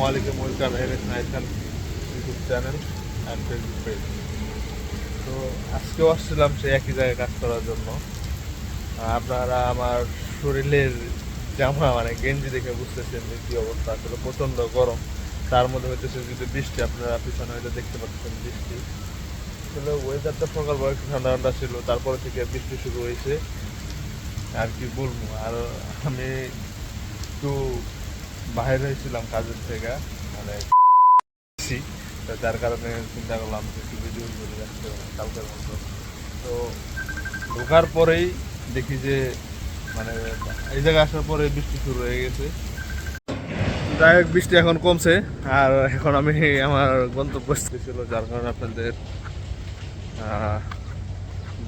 Welcome NS নাইসান YouTube channel and Facebook page তো আজকেও আসছিলাম সেই একই জায়গায় কাজ করার জন্য। আপনারা আমার শরীরের জামা মানে গেঞ্জি দেখে বুঝতেছেন যে কী অবস্থা। আসলে প্রচণ্ড গরম। তার মধ্যে হইতেছে যদি বৃষ্টি, আপনারা পিছনে হয়তো দেখতে পাচ্ছেন বৃষ্টি। আসলে ওয়েদারটা সকালবেলা একটু ঠান্ডা ঠান্ডা ছিল, তারপরে থেকে বৃষ্টি শুরু হয়েছে। আর কি বলব, আর আমি একটু বাইরে হয়েছিলাম কাজের থেকে। মানে তো যার কারণে চিন্তা করলাম যে একটু ভিডিও করে যাচ্ছে কালকের মতো। তো ঢোকার পরেই দেখি যে মানে এই জায়গায় আসার পরে বৃষ্টি শুরু হয়ে গেছে। যাই হোক, বৃষ্টি এখন কমছে, আর এখন আমি আমার গন্তব্যস্থলে ছিল, যার কারণে আপনাদের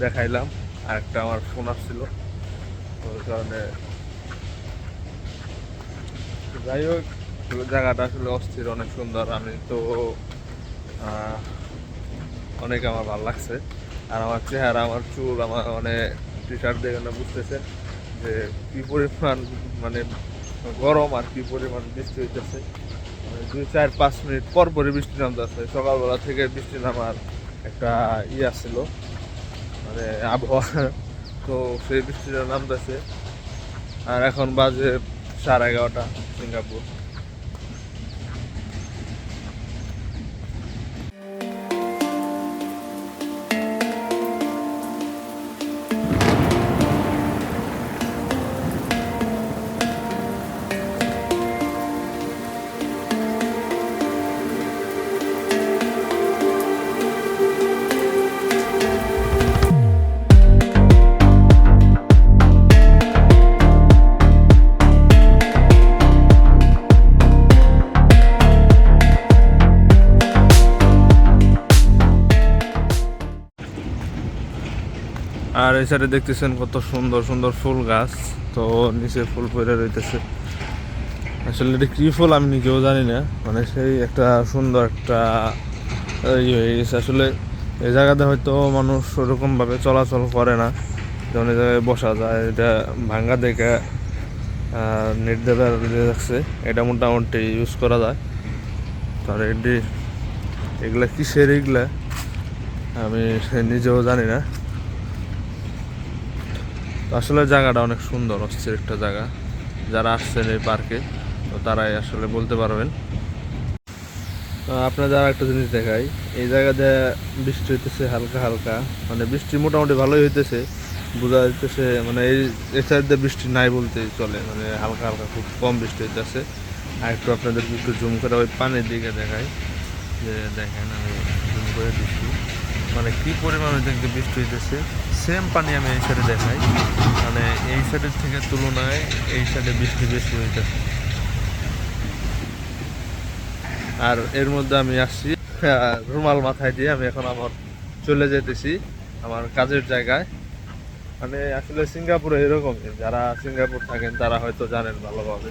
দেখাইলাম। আর একটা আমার ফোন আসছিল ওই কারণে যাই হোক জায়গাটা আসলে অস্থির, অনেক সুন্দর। আমি তো অনেক আমার ভালো লাগছে। আর আমার চেহারা, আমার চুল, আমার মানে টি শার্ট দেখে না বুঝতেছে যে কী পরিমাণ মানে গরম আর কী পরিমাণ বৃষ্টি হইতেছে। মানে দুই, চার, পাঁচ মিনিট পর পরই বৃষ্টি নামতেছে সকালবেলা থেকে বৃষ্টি নামার একটা ইয়ে ছিল মানে আবহাওয়া। তো সেই বৃষ্টিটা নামতেছে। আর এখন বাজে সাড়ে এগারোটা। সিঙ্গাপুর আর এই সাইডে দেখতেছেন কত সুন্দর সুন্দর ফুল গাছ। তো নিচে ফুল পড়ে রইতেছে। আসলে এটা কি ফুল আমি নিজেও জানি না। মানে সেই একটা সুন্দর একটা ইয়ে হয়ে গেছে। আসলে এই জায়গাতে হয়তো মানুষ ওরকমভাবে চলাচল করে না। যেমন এই জায়গায় বসা যায়, এটা ভাঙ্গা দেখে নেট দেওয়ার রাখছে এটা মোটামুটি ইউজ করা যায়। তার এটি, এগুলা কিসের এগুলা? আমি নিজেও জানি না। তো আসলে জায়গাটা অনেক সুন্দর, অস্থির একটা জায়গা। যারা আসছেন এই পার্কে, তো তারাই আসলে বলতে পারবেন। তো আপনার যারা একটা জিনিস দেখাই। এই জায়গাতে বৃষ্টি হইতেছে হালকা হালকা। মানে বৃষ্টি মোটামুটি ভালোই হইতেছে। বোঝা যাইতেছে মানে এই এই সাইড বৃষ্টি নাই বলতেই চলে। মানে হালকা হালকা খুব কম বৃষ্টি হইতেছে। আর একটু আপনাদের একটু জুম করে ওই পানির দিকে দেখাই। যে দেখেন আমি জুম করে দিচ্ছি। মানে কী পরিমাণে দেখতে বৃষ্টি হইতেছে। সেম পানি আমি এই সাইডে দেখাই। মানে এই সাইডের থেকে তুলনায় এই সাইডে বৃষ্টি বেশি হইতেছে। আর এর মধ্যে আমি আসছি রুমাল মাথায় দিয়ে আমি এখন আমার চলে যেতেছি আমার কাজের জায়গায়। মানে আসলে সিঙ্গাপুরে এরকম যারা সিঙ্গাপুর থাকেন তারা হয়তো জানেন ভালোভাবে।